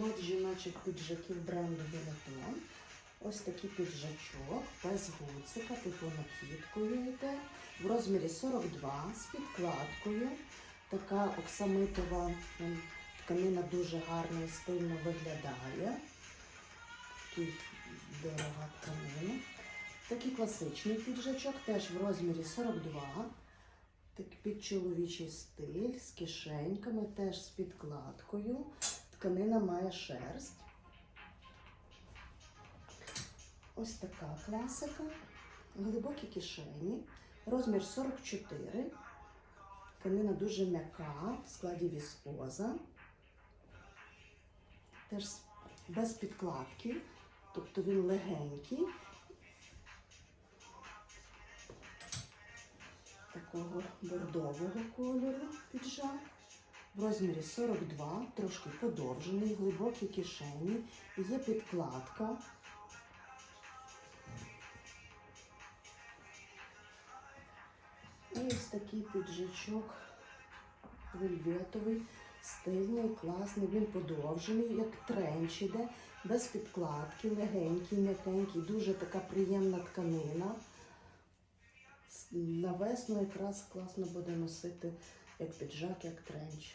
Лот жіночих піджаків бренду Benetton. Ось такий піджачок без гуцика, типу накидкою йде. В розмірі 42 з підкладкою. Така оксамитова тканина дуже гарно і стильно виглядає. Такий дорога тканина. Такий класичний піджачок, теж в розмірі 42. Так під чоловічий стиль з кишеньками, теж з підкладкою. Тканина має шерсть. Ось така класика. Глибокі кишені. Розмір 44. Тканина дуже м'яка в складі віскоза. Теж без підкладки, тобто він легенький. Такого бордового кольору піджак. В розмірі 42, трошки подовжений, глибокі кишені, є підкладка. І ось такий піджачок вельветовий, стильний, класний. Він подовжений, як тренч іде, без підкладки, легенький, м'якенький, дуже така приємна тканина. С- На весну якраз класно буде носити як піджак, як тренч.